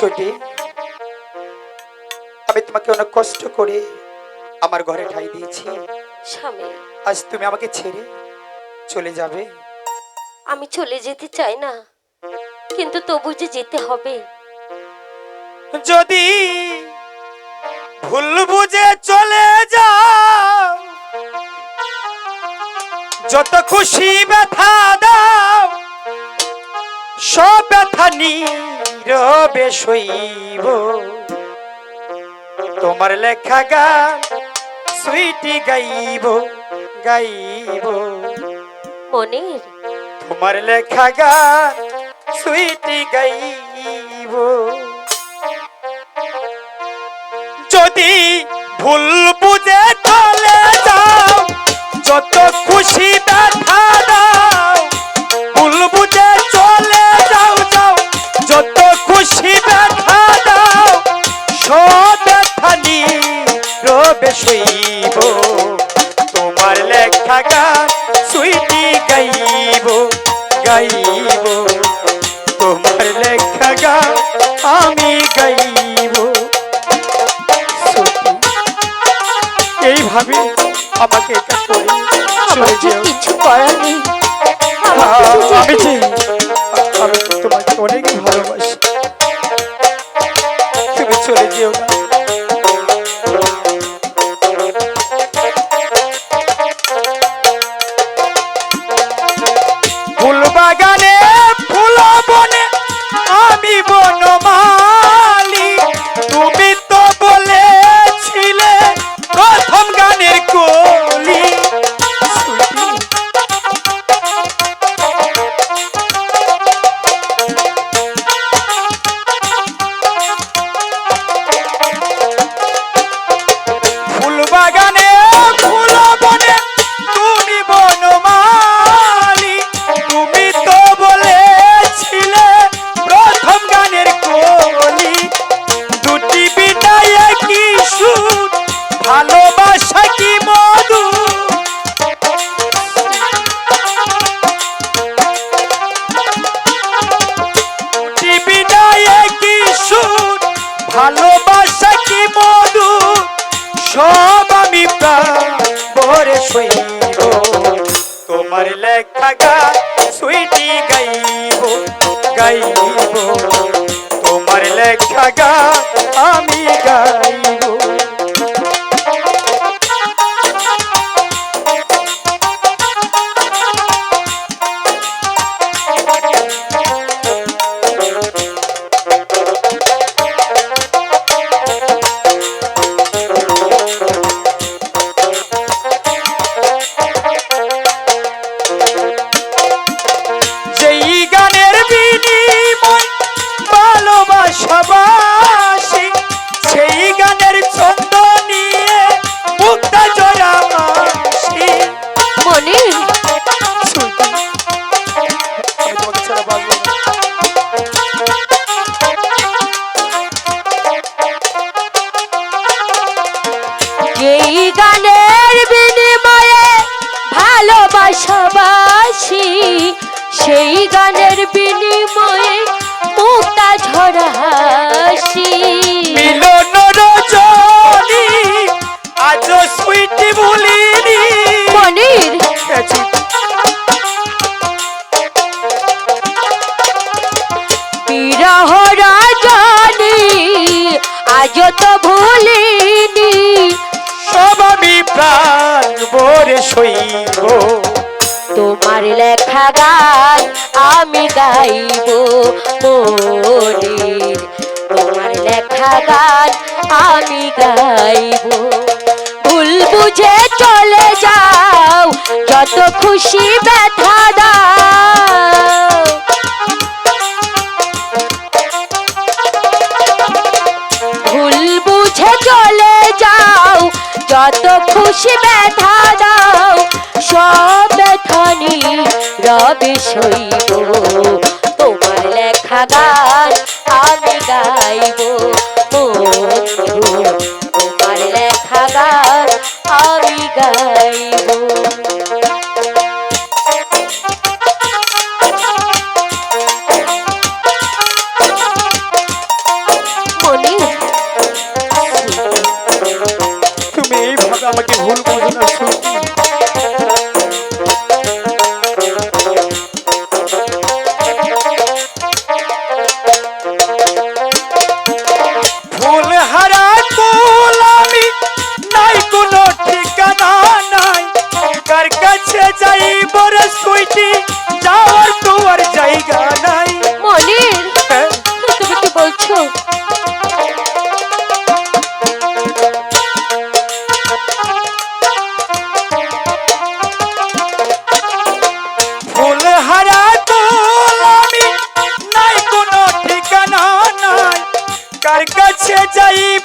ছুটি আমি তোমাকে অনেক কষ্ট করে আমার ঘরে ঠাই দিয়েছি। স্বামী। আজ তুমি আমাকে ছেড়ে চলে যাবে। আমি চলে যেতে চাই না কিন্তু তবু যে যেতে হবে। যদি ভুল বুঝে চলে যাও যত খুশি ব্যথা দাও সব ব্যথা নীরবে সইব তোমার লেখা গান সুইটি গাইব গাইব। মনের। তোমার লেখা গান সুইটি গাইব। যদি ভুল বুঝে চলে যাও যত খুশি তোমার লেখা গান আমি গাইব। এইভাবে আমাকে কিছু করার নেই আমি লেখা গা সুইটি গাইব গাইব। তোমার লেখা গা আমি গাইব। মনের। যেই গানের বিনিময়ে ভালোবাসাবাসি সেই গানের বিনিময়ে মুক্তা ঝরা মিলন রজনী আজ সুইটি সইব তোমার লেখা গান আমি গাইব মনির তোমার লেখা গান আমি গাইব। ভুল বুঝে চলে যাও, যত খুশি ব্যথা দাও। ভুল বুঝে চলে যাও, যত খুশি ব্যথা তবে সইব। তোমার লেখা গান আমি গাইব। তোমার লেখা গান আমি গাইব। আমাকে ভুল বোঝো না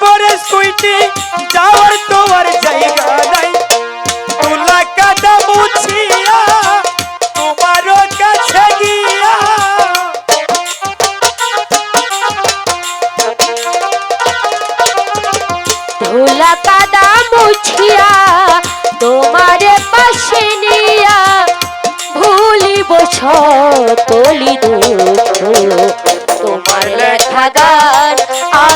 করে সুইটি, যাওয়ার তোমার জায়গা নাই। তুলা কাটা মুছিয়া তোমার কাছে গিয়া। তুলা কাটা মুছিয়া, তোমার পাশে নিয়া। ভুলিব তলি তোমার লেখা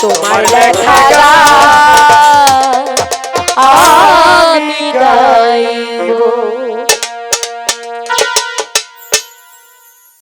তোমার লেখা